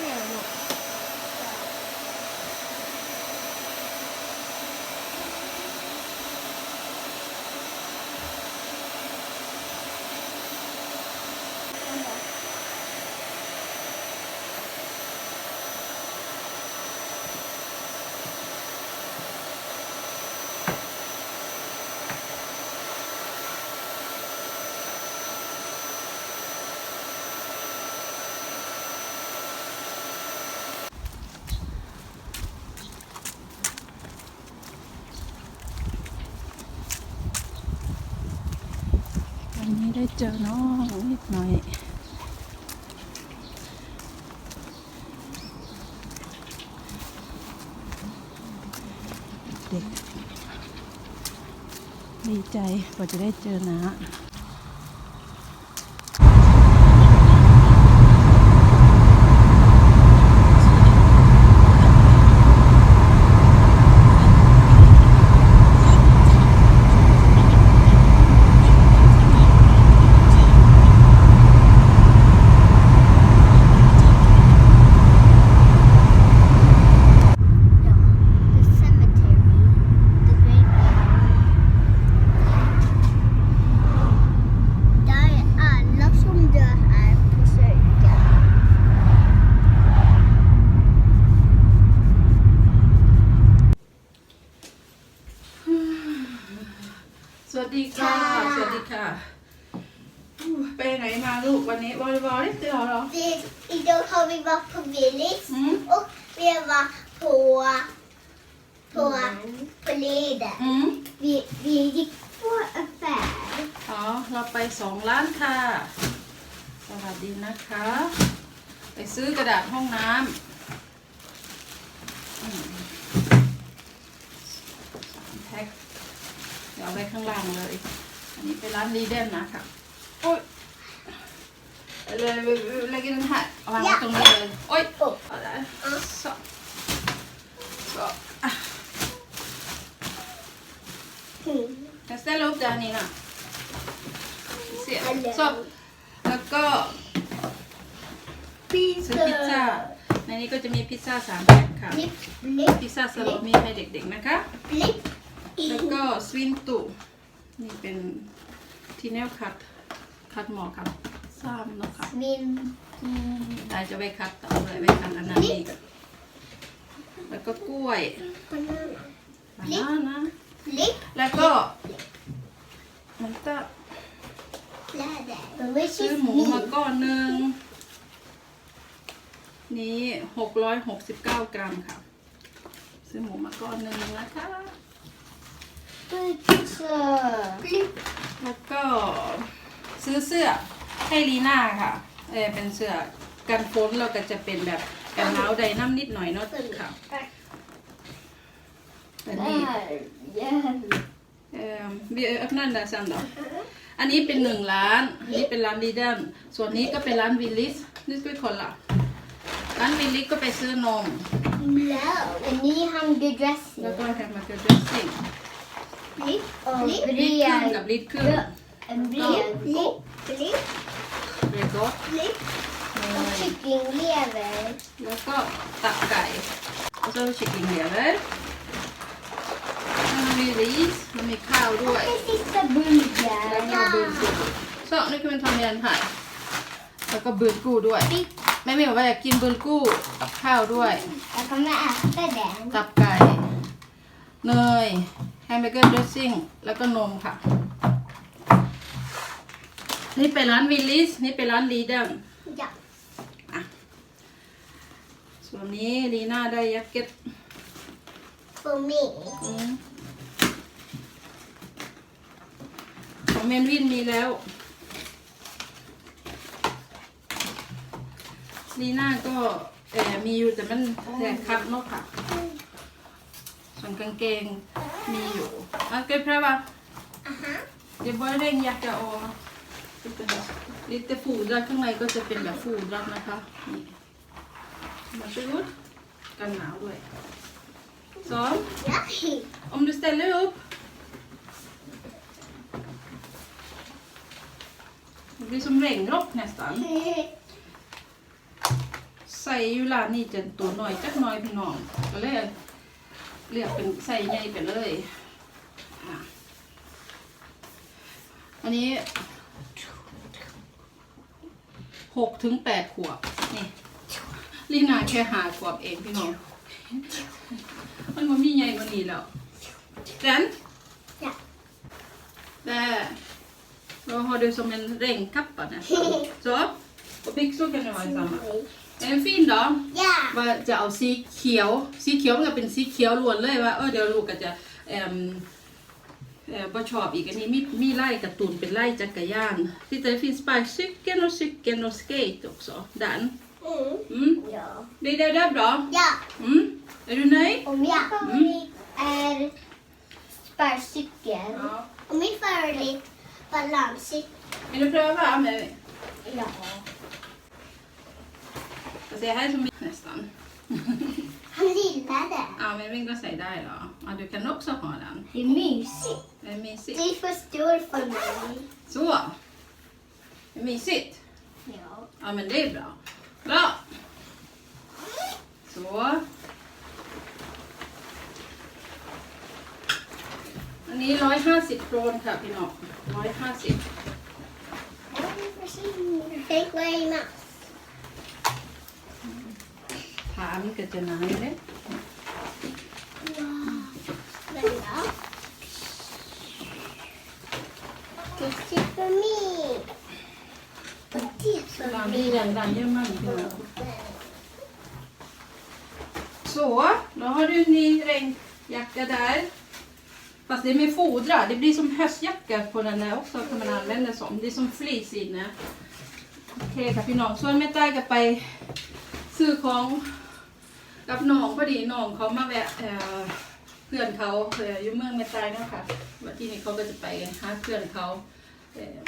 เเจอน้องนิดหน่อยเด็กดีใจกว่าจะได้เจอนะ The cemetery. The graveyard. Det är alla som dör här på kyrkan. สวัสดีค่ะ สวัสดีค่ะอู้ไปไหน มาลูกวันนี้วอลเลย์บอลได้เจอเหรอ Det, idag har vi varit på Willys Mm. och vi har varit på, på, på Lidl. อืม Vi, vi gick på affär. อ๋อเราไปสองร้านค่ะ สวัสดีนะคะ ไปซื้อกระดาษห้องน้ำอืมสามแพ็คเดี๋ยวเอาไว้ข้างล่างเลย อันนี้ไปร้านรีเดนนะคะโอ๊ย ไปเลยเล็กกันค่ะเอาวางไว้ตรงนี้เลยโอ๊ย Oh. เอาได้สองสองอะ Mm. Jag ställer upp där Nina. Se. Eller- Så. แล้วก็ซื้อพิซซ่าในนี้ก็จะมีพิซซ่าสามแผ่นค่ะ Blipp, blipp, พิซซ่าสโลมีให้เด็กๆนะคะ blipp. แล้วก็สวินตุนี่เป็นทีเนลคัดคัดหมอครับ ซ้ำเนาะค่ะ Min ได้จะไปคัดต่อเลยไปคัดอันนั้นอีกแล้วก็กล้วย banana. บานานะ Blipp, แล้วก็มันก็ läder. Which ซื้อ is หมูมา me. ก้อนหนึ่งนี้หกร้อยหกสิบเก้ากรัมค่ะ ซื้อหมูมาก้อนหนึ่งนะคะ Pizza. Blipp. แล้วก็ซื้อเสื้อ ให้ลีน่าค่ะเออเป็นเสื้อกันฝนแล้วก็จะเป็นแบบกันหนาวใดน้ำนิดหน่อยเนาะค่ะแต่นี่ Yeah. เอ่อวีเอฟนั่นดาซันดออันนี้เป็นหนึ่งร้านอันนี้เป็นร้านดีเดนส่วนนี้ก็เป็นร้านวิลลิสนี่คือคนละร้านวิลลิสก็ไปซื้อนม No. And ni han good แล้ว dressing. ก็แฮมเบอร์เกอร์ดรสซิ่ง Blipp. Oh, Blipp. ลิตรครึ่งกับลิตรครึ่ง En blipp. Blipp. Blipp. เรโกต Blipp. Och kycklinglever. แล้วก็ตับไก่แล้วก็ชิคกี้พายเลยมันมีรีสมันมีข้าวด้วย Det sista แล้วก็บืน burgaren. กู so นี่คือมันทำยันไผ่แล้วก็บืนกู้ด้วย แม่ไม่บอกว่าอยากกินบืนกู้กับข้าวด้วย Jag kommer äta den. ตับไก่ เนย แฮมเบอร์เกอร์ดรสซิ่ง แล้วก็นมค่ะ นี่เป็นร้านวิลลิส นี่เป็นร้านลีเดน Ja. ส่วนนี้ลีน่าได้แจ็คเก็ต For me. อืมของเมนวินมีแล้วลีน่าก็เออมีอยู่แต่มันแตกคัดเนกค่ะส่วนกางเกงมีอยู่อะเก็บพระบา Aha. Det är bara regnjacka och lite, fodrat. ข้างในก็จะเป็นแบบฟูดรัดนะคะนี่มาช่วยรุดกันหนาวด้วยสอง om du ställer upp det blir som regnrock nästan ใส่อยู่ร้านนี่จะตัวน่อยจักน่อยพี่น้องก็เลยเรียกเป็นใส่ใหญ่ไปเลยอันนี้ หกถึงแปดขวบนี่ลีนาแค่หาขวบเองพี่น้องมันมันมีใหญ่กว่านี้แล้วแดน Ja. Där. Då har du som en regnkappa nästan. Så. Och byxor kan det vara i samma. Är den fin då? Ja. ว่าจะเอาสีเขียว สีเขียวมันก็เป็นสีเขียวล้วนเลยว่า เออเดี๋ยวลูกก็จะ เอ่มเอ่อบ่ชอบอีกอันนี้มีมีไล่การ์ตูนเป็นไล่จักรยานที่แต่ finns sparkcykeln och cykeln och skate också den Mm. mm. Ja. det det det är bra Ja. mm. är du nöjd Och min favorit är sparkcykel. ja. Och min favorit balanscykel. vill du pröva med Ja. alltså det här är som nästan Han gillade. ja men vinkla sig där då ja, du kan också ha den Det är mysigt. det är mysigt Det är för stor för mig. så det är mysigt Ja. Ja, men det är bra. Bra! Så. อันนี้ร้อยห้าสิบโครนค่ะพี่น้องร้อยห้าสิบ Thank you very much. ถามก็จะนานเลย Wow. Vänta. Det är för mig. Och det är för ร้านนี้ mig. ดังดังเยอะมากพี่น้อง Så, då har du en ny regnjacka där. Fast det är med fodra. Det blir som höstjacka på den där också kan man använda som. Det är som fleece inne. Okej ค่ะพี่น้องส่วนแม่ใต้ก็ไปซื้อของ กับน้องพอดีน้องเขามาแวะเอ่อเพื่อนเขาเอ่ออยู่เมืองแม่ใต้เนาะค่ะวันที่นี้เขาก็จะไปหาเพื่อนเขาเอ่อ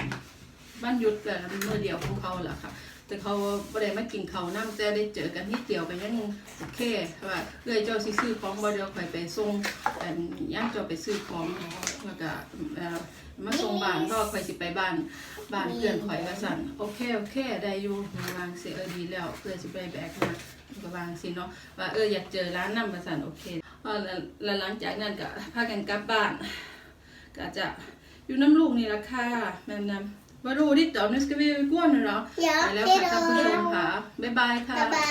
บ้านหยุดกันมือเดียวของเขาแหละค่ะ แต่เขาบ่ได้มากินเขาวน้ำแต่ได้เจอกันนิดเดียวก็ยังโอเคว่าเลยเจ้าสิซื้อของบ่เดียวข่อยไปส่งอันย่างเจ้าไปซื้อของแล้วก็เอ่อมาส่งบ้านก็ข่อยสิไปบ้าน บ้านเพื่อนข่อยว่าสั่นโอเคโอเคได้อยู่วางเสิเออดีแล้วเพื่อนสิไปแบกมา ก็วางสิเนาะว่าเอออยากเจอร้านน้ำว่าสั่นโอเคเออแล้วแล้วหลังจากนั้นก็พากันกลับบ้านก็จะอยู่น้ำลูกนี่ละค่ะแม่นำ Vad roligt då, nu ska vi gå nu då. Ja, Eller hej tacka för då. själv här. Bye bye ค่ะ Bye bye.